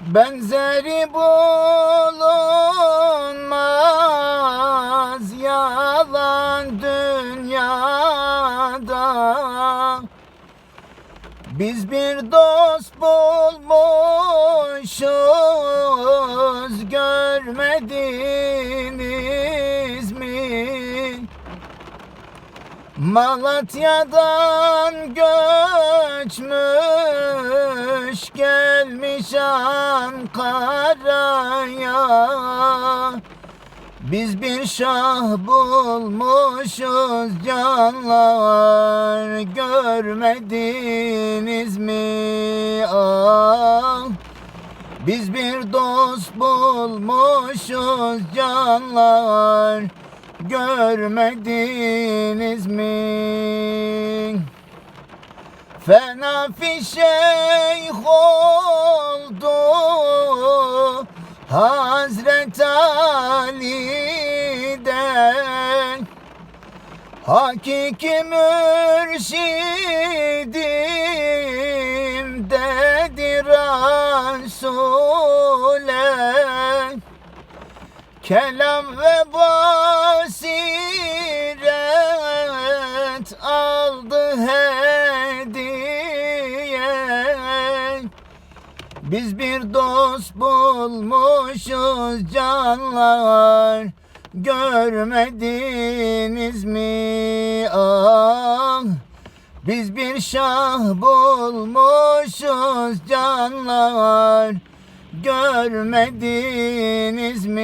Benzeri bulunmaz yalan dünyada Biz bir dost bulmuşuz görmediniz mi? Malatya'dan göçmüş gelmiş Ankara'ya Biz bir şah bulmuşuz canlar görmediniz mi? Ah, biz bir dost bulmuşuz canlar görmediniz mi? Fena fişeyh oldu. Hazret Ali'den. Hakiki mürşidim dedi Resul'e Kelam ve basiret aldı hediye Biz bir dost bulmuşuz canlar. Görmediniz mi? Ah. Biz bir şah bulmuşuz canlar. Görmediniz mi